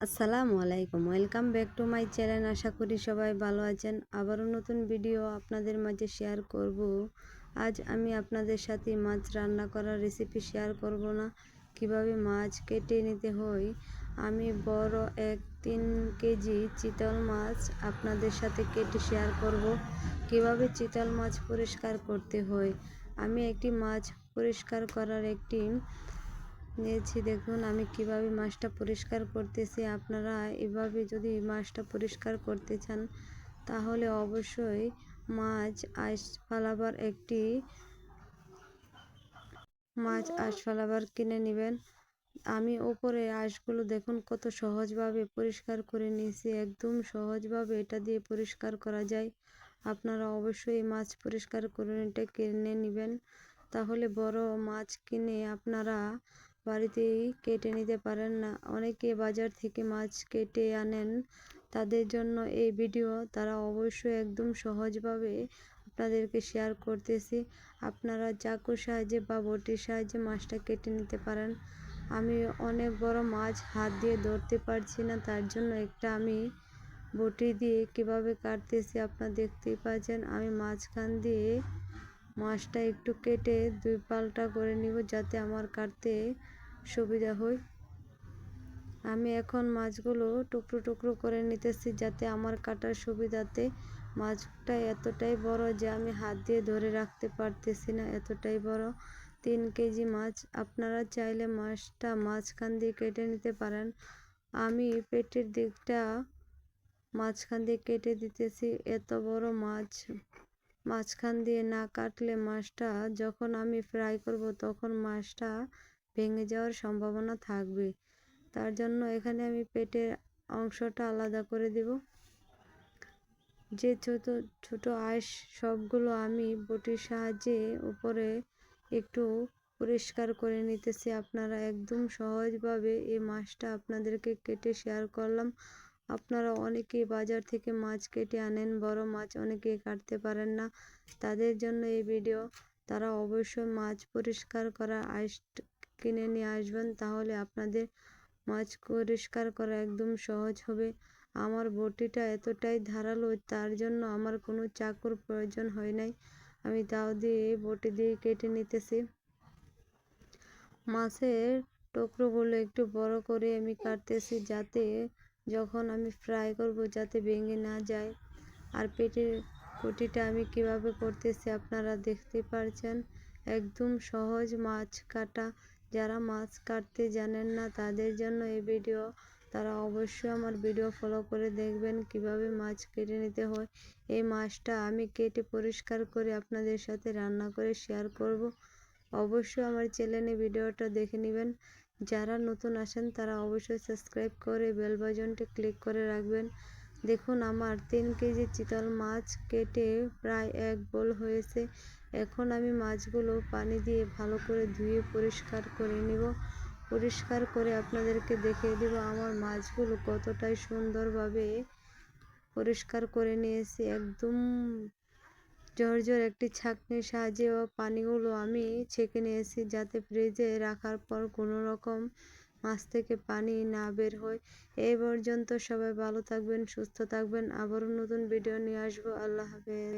আসসালামু আলাইকুম। Welcome back to my channel আশা করি সবাই ভালো আছেন। আবারও নতুন ভিডিও আপনাদের মাঝে শেয়ার করব। আজ আমি আপনাদের সাথে মাছ রান্না করার রেসিপি শেয়ার করব না। কীভাবে মাছ কেটে নিতে হয়? আমি বড় এক তিন কেজি চিতল মাছ আপনাদের সাথে কেটে শেয়ার করব। কীভাবে চিতল মাছ পরিষ্কার করতে হয়? আমি একটি মাছ পরিষ্কার করার একটি নিয়েছি। দেখুন, আমি কীভাবে মাছটা পরিষ্কার করতেছি। আপনারা এভাবে যদি মাছটা পরিষ্কার করতে চান, তাহলে অবশ্যই মাছ আইস ফালাবার একটি মাছ আঁশ ফালাবার কিনে নেবেন। আমি ওপরে আঁশগুলো দেখুন, কত সহজভাবে পরিষ্কার করে নিয়েছি। একদম সহজভাবে এটা দিয়ে পরিষ্কার করা যায়। আপনারা অবশ্যই মাছ পরিষ্কার করে এটা কিনে নেবেন। তাহলে বড় মাছ কিনে আপনারা বাড়িতেই কেটে নিতে পারেন না। অনেকে বাজার থেকে মাছ কেটে আনেন। তাদের জন্য এই ভিডিও তারা অবশ্যই একদম সহজভাবে আপনাদেরকে শেয়ার করতেছি। আপনারা চাকুর সাহায্যে বা বটির সাহায্যে মাছটা কেটে নিতে পারেন। আমি অনেক বড় মাছ হাত দিয়ে ধরতে পারছি না, তার জন্য একটা আমি বটি দিয়ে কীভাবে কাটতেছি আপনারা দেখতেই পাচ্ছেন। আমি মাঝখান দিয়ে মাছটা একটু কেটে দুই পাল্টা করে নিব যাতে আমার কাটতে সুবিধা হয়। আমি এখন মাছগুলো টুকরো টুকরো করে নিতেছি যাতে আমার কাটার সুবিধাতে মাছটা এতটাই বড় যে আমি হাত দিয়ে ধরে রাখতে পারতেছি না, এতটাই বড়। তিন কেজি মাছ, আপনারা চাইলে মাছটা মাঝখান দিয়ে কেটে নিতে পারেন। আমি পেটের দিকটা মাঝখান দিয়ে কেটে দিতেছি, এত বড় মাছ মাঝখান দিয়ে না কাটলে মাছটা যখন আমি ফ্রাই করব তখন মাছটা ভেঙে যাওয়ার সম্ভাবনা থাকবে। তার জন্য এখানে আমি পেটের অংশটা আলাদা করে দেব। যে ছোট ছোট আঁশ সবগুলো আমি বটির সাহায্যে উপরে একটু পরিষ্কার করে নিতেছি। আপনারা একদম সহজভাবে এই মাছটা আপনাদেরকে কেটে শেয়ার করলাম। আপনারা অনেকেই বাজার থেকে মাছ কেটে আনেন, বড় মাছ অনেকে কাটতে পারেন না। তাদের জন্য এই ভিডিও, তারা অবশ্যই মাছ পরিষ্কার করা আইস কিনে নিয়ে আসবেন, তাহলে আপনাদের মাছ পরিষ্কার করা একদম সহজ হবে। আমার বটিটা এতটাই ধারালো, তার জন্য আমার কোনো চাকুর প্রয়োজন হয় নাই। আমি তাও দিয়ে এই বটি দিয়ে কেটে নিতেছি। মাছের টুকরোগুলো একটু বড় করে আমি কাটতেছি, যাতে যখন আমি ফ্রাই করব যাতে ভেঙে না যায়। আর পেটের কুটিটা আমি কীভাবে করতেছি আপনারা দেখতে পারছেন। একদম সহজ মাছ কাটা। যারা মাছ কাটতে জানেন না তাদের জন্য এই ভিডিও। তারা অবশ্যই আমার ভিডিও ফলো করে দেখবেন কীভাবে মাছ কেটে নিতে হয়। এই মাছটা আমি কেটে পরিষ্কার করে আপনাদের সাথে রান্না করে শেয়ার করব। অবশ্যই আমার চ্যানেলে ভিডিওটা দেখে নেবেন। যারা নতুন আসেন, তারা অবশ্যই সাবস্ক্রাইব করে বেল বাজনটি ক্লিক করে রাখবেন। দেখুন, আমার তিন কেজি চিতল মাছ কেটে প্রায় এক বোল হয়েছে। এখন আমি মাছগুলো পানি দিয়ে ভালো করে ধুয়ে পরিষ্কার করে নিব। পরিষ্কার করে আপনাদেরকে দেখিয়ে দেব, আমার মাছগুলো কতটাই সুন্দরভাবে পরিষ্কার করে নিয়েছি। একদম জর্জর একটি ছাঁকনির সাহায্যে ও পানিগুলো আমি ছেঁকে নিয়েছি যাতে ফ্রিজে রাখার পর কোনো রকম মাছ থেকে পানি না বের হয়। এই পর্যন্ত সবাই ভালো থাকবেন, সুস্থ থাকবেন। আবারও নতুন ভিডিও নিয়ে আসব। আল্লাহ হাফেজ।